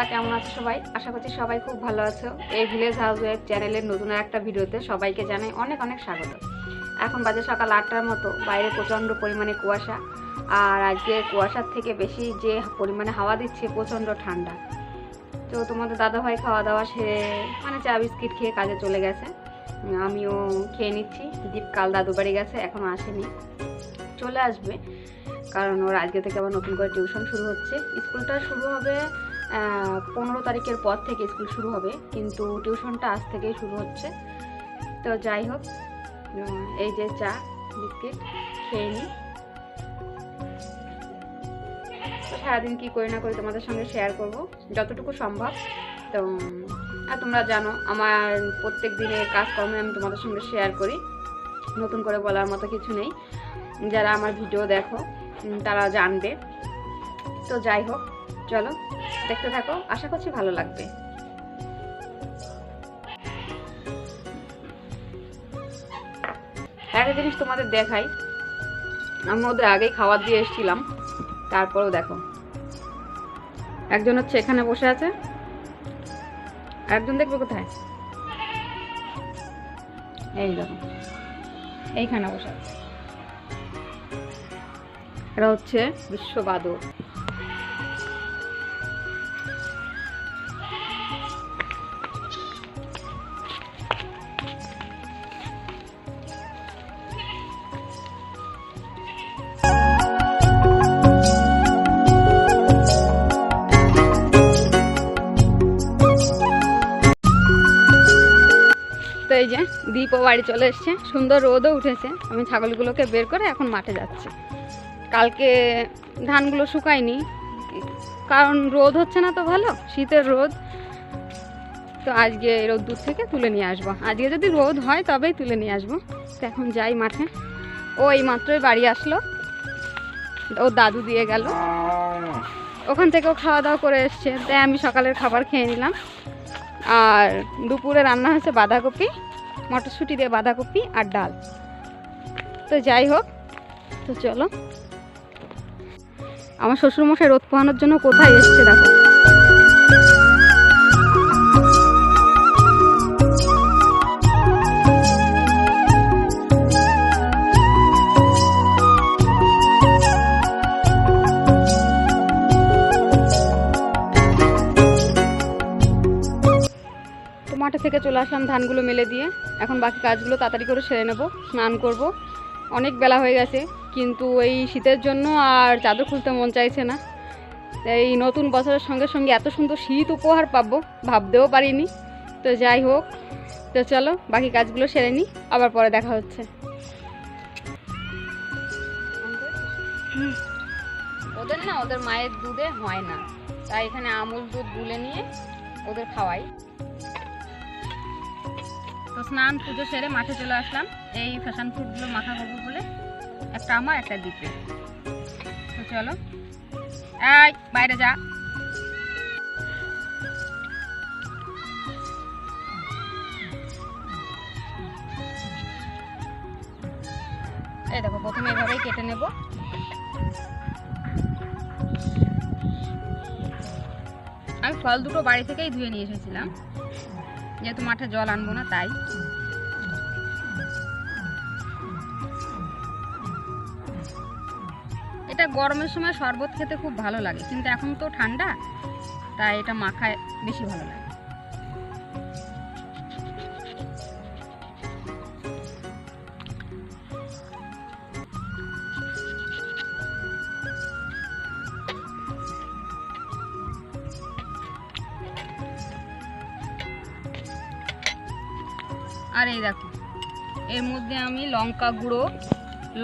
তোমরা কেমন আছো সবাই? আশা করছি সবাই খুব ভালো আছো। এই ভিলেজ হাউস ওয়েব চ্যানেলের নতুন একটা ভিডিওতে সবাইকে জানাই অনেক অনেক স্বাগত। এখন বাজে সকাল আটটার মতো, বাইরে প্রচণ্ড পরিমাণে কুয়াশা। আর আজকে কুয়াশার থেকে বেশি যে পরিমাণে হাওয়া দিচ্ছে, প্রচণ্ড ঠান্ডা। তো তোমাদের দাদাভাই খাওয়া দাওয়া সেরে মানে চা বিস্কিট খেয়ে কাজে চলে গেছে। আমিও খেয়ে নিচ্ছি। দীপ কাল দাদু বাড়ি গেছে এখনও আসেনি। চলে আসবে, কারণ ওর আজকে থেকে আবার নতুন করে টিউশন শুরু হচ্ছে। স্কুলটা শুরু হবে পনেরো তারিখের পর থেকে স্কুল শুরু হবে, কিন্তু টিউশনটা আজ থেকেই শুরু হচ্ছে। তো যাই হোক এই যে চা, বিস্কিট, খেয়ে নিই তো সারাদিন কী করি না করি তোমাদের সঙ্গে শেয়ার করব, যতটুকু সম্ভব। তো, আর তোমরা জানো, আমার প্রত্যেক দিনের কাজকর্মে আমি তোমাদের সঙ্গে শেয়ার করি। নতুন করে বলার মতো কিছু নেই। যারা আমার ভিডিও দেখো তারা জানবে। তো যাই হোক, চলো। দেখতে থাকো। আশা করছি ভালো লাগবে। একটা জিনিস তোমাদের দেখাই। আমি ওদের আগেই খাবার দিয়ে এসেছিলাম। তারপরেও দেখো। একজন হচ্ছে এখানে বসে আছে। একজন দেখবে কোথায়? এই দেখো। এইখানে বসে আছে। এটা হচ্ছে বিশ্ব বাদর। এই যে দীপও বাড়ি চলে এসছে। সুন্দর রোদও উঠেছে। আমি ছাগলগুলোকে বের করে এখন মাঠে যাচ্ছি। কালকে ধানগুলো শুকায়নি। কারণ রোদ হচ্ছে না তো ভালো, শীতের রোদ। তো আজকে রোদ্দুর থেকে তুলে নিয়ে আসব। আজকে যদি রোদ হয় তবেই তুলে নিয়ে আসব। তো এখন যাই মাঠে। ও এই মাত্রই বাড়ি আসলো। ও দাদু দিয়ে গেল। ওখান থেকেও খাওয়া দাওয়া করে এসছে। তাই আমি সকালের খাবার খেয়ে নিলাম। আর দুপুরে রান্না হয়েছে বাঁধাকপি। মটরশুঁটি দিয়ে বাঁধাকপি আর ডাল। তো যাই হোক, তো চলো। আমার শ্বশুরমশাই রোদ পোহানোর জন্য কোথায় এসছে দেখো। মাঠে থেকে চলে আসলাম ধানগুলো মেলে দিয়ে। এখন বাকি কাজগুলো তাড়াতাড়ি করে সেরে নেব, স্নান করব। অনেক বেলা হয়ে গেছে, কিন্তু এই শীতের জন্য আর চাদর খুলতে মন চাইছে না। এই নতুন বছরের সঙ্গে সঙ্গে এত সুন্দর শীত উপহার পাবো, ভাবতেও পারিনি। তো যাই হোক, তো চলো বাকি কাজগুলো সেরে নিই, আবার পরে দেখা হচ্ছে। ওদের না, ওদের মায়ের দুধে হয় না। তাই এখানে আমুল দুধ গুলে নিয়ে ওদের খাওয়াই। তো স্নান পুজো সেরে মাঠে চলে আসলাম। এই ফ্যাশন ফুডগুলো মাখা করব বলে একটা আমার, একটা দিতে তো চলো। এই, বাইরে যা। এই দেখো, প্রথমে এভাবেই কেটে নেব। আমি ফল দুটো বাড়ি থেকেই ধুয়ে নিয়ে এসেছিলাম। যেহেতু মাঠে জল আনব না, তাই। এটা গরমের সময় শরবত খেতে খুব ভালো লাগে, কিন্তু এখন তো ঠান্ডা, তাই এটা মাখায় বেশি ভালো লাগে। আর এই দেখো, এর মধ্যে আমি লঙ্কা গুঁড়ো,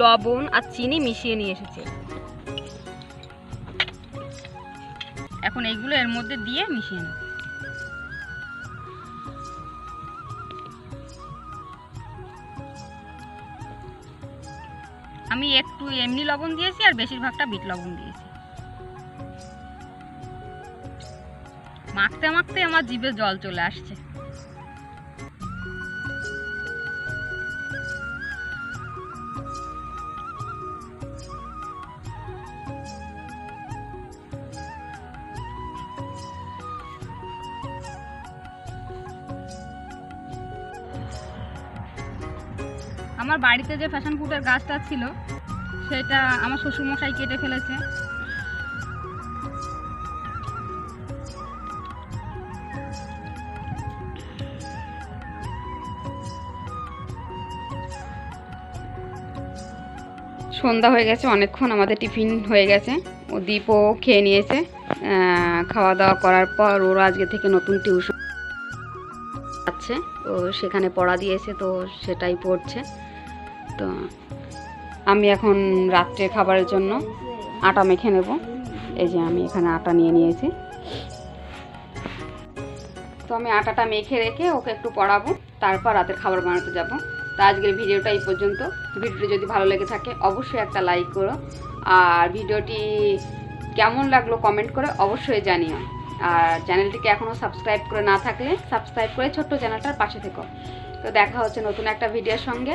লবণ আর চিনি মিশিয়ে নিয়ে এসেছি। এখন এইগুলো এর মধ্যে দিয়ে মিশিয়ে নেব। আমি একটু এমনি লবণ দিয়েছি আর বেশিরভাগটা বিট লবণ দিয়েছি। মাখতে মাখতে আমার জিভে জল চলে আসছে। আমার বাড়িতে যে ফ্যাশন ফ্রুটের গাছটা ছিল, সেটা আমার শ্বশুরমশাই কেটে ফেলেছে। সন্ধ্যা হয়ে গেছে, অনেকক্ষণ আমাদের টিফিন হয়ে গেছে। ও দীপও খেয়ে নিয়েছে। খাওয়া দাওয়া করার পর ওর আজকে থেকে নতুন টিউশন আছে ও সেখানে পড়া দিয়েছে, তো সেটাই পড়ছে। তো আমি এখন রাত্রে খাবারের জন্য আটা মেখে নেব। এই যে আমি এখানে আটা নিয়ে নিয়েছি। তো আমি আটাটা মেখে রেখে ওকে একটু পড়াবো, তারপর রাতের খাবার বানাতে যাব। তো আজকের ভিডিওটা এই পর্যন্ত। ভিডিওটি যদি ভালো লেগে থাকে, অবশ্যই একটা লাইক করো। আর ভিডিওটি কেমন লাগল কমেন্ট করে অবশ্যই জানিও। আর চ্যানেলটিকে এখনও সাবস্ক্রাইব করে না থাকলে সাবস্ক্রাইব করে ছোট্ট চ্যানেলটার পাশে থেকো। তো দেখা হচ্ছে নতুন একটা ভিডিওর সঙ্গে।